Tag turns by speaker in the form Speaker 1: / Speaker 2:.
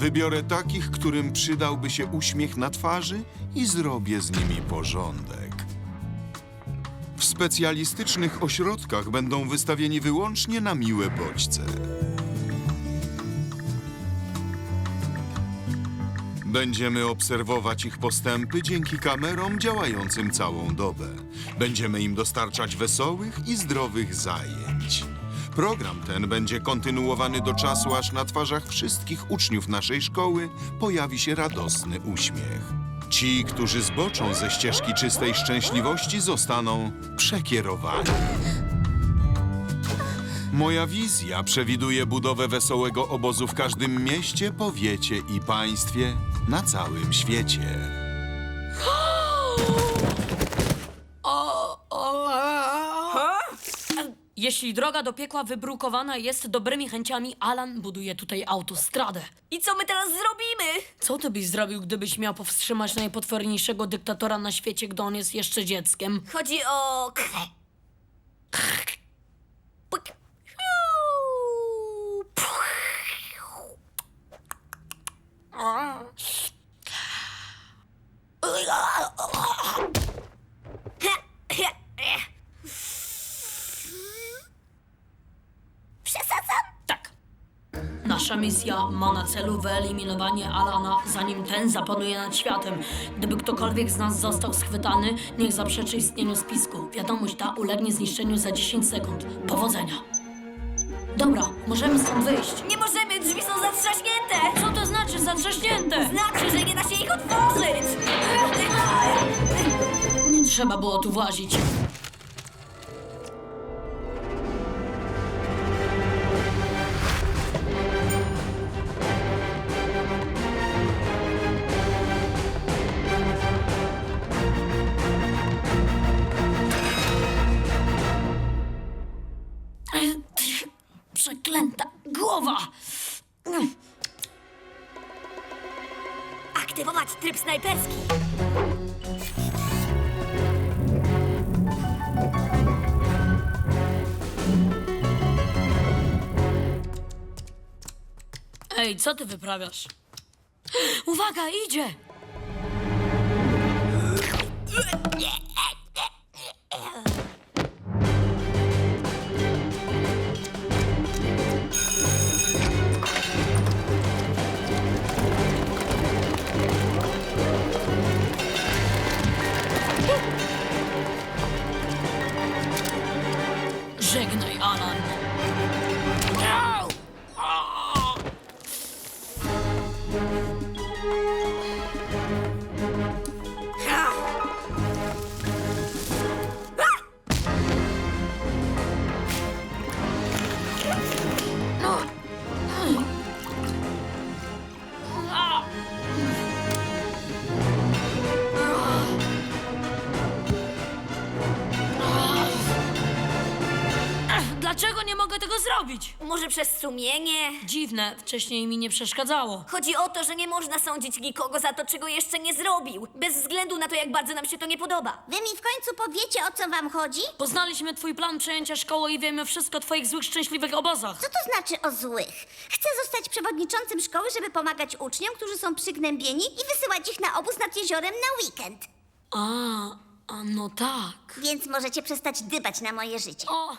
Speaker 1: Wybiorę takich, którym przydałby się uśmiech na twarzy i zrobię z nimi porządek. W specjalistycznych ośrodkach będą wystawieni wyłącznie na miłe bodźce. Będziemy obserwować ich postępy dzięki kamerom działającym całą dobę. Będziemy im dostarczać wesołych i zdrowych zajęć. Program ten będzie kontynuowany do czasu, aż na twarzach wszystkich uczniów naszej szkoły pojawi się radosny uśmiech. Ci, którzy zboczą ze ścieżki czystej szczęśliwości, zostaną przekierowani. Moja wizja przewiduje budowę wesołego obozu w każdym mieście, powiecie i państwie na całym świecie.
Speaker 2: Jeśli droga do piekła wybrukowana jest dobrymi chęciami, Alan buduje tutaj autostradę.
Speaker 3: I co my teraz zrobimy?
Speaker 2: Co ty byś zrobił, gdybyś miał powstrzymać najpotworniejszego dyktatora na świecie, gdy on jest jeszcze dzieckiem?
Speaker 3: Chodzi o...
Speaker 2: Nasza misja ma na celu wyeliminowanie Alana, zanim ten zapanuje nad światem. Gdyby ktokolwiek z nas został schwytany, niech zaprzeczy istnieniu spisku. Wiadomość ta ulegnie zniszczeniu za 10 sekund. Powodzenia. Dobra, możemy stąd wyjść.
Speaker 3: Nie możemy, drzwi są zatrzaśnięte!
Speaker 2: Co to znaczy zatrzaśnięte?
Speaker 3: Znaczy, że nie da się ich otworzyć!
Speaker 2: Nie trzeba było tu włazić. Przeklęta głowa!
Speaker 3: Aktywować tryb snajperski!
Speaker 2: Ej, co ty wyprawiasz? Uwaga, idzie! Mogę tego zrobić?
Speaker 3: Może przez sumienie?
Speaker 2: Dziwne, wcześniej mi nie przeszkadzało.
Speaker 3: Chodzi o to, że nie można sądzić nikogo za to, czego jeszcze nie zrobił. Bez względu na to, jak bardzo nam się to nie podoba.
Speaker 4: Wy mi w końcu powiecie, o co wam chodzi?
Speaker 2: Poznaliśmy twój plan przejęcia szkoły i wiemy wszystko o twoich złych, szczęśliwych obozach.
Speaker 4: Co to znaczy o złych? Chcę zostać przewodniczącym szkoły, żeby pomagać uczniom, którzy są przygnębieni i wysyłać ich na obóz nad jeziorem na weekend.
Speaker 2: A, a no tak.
Speaker 4: Więc możecie przestać dybać na moje życie.
Speaker 2: O,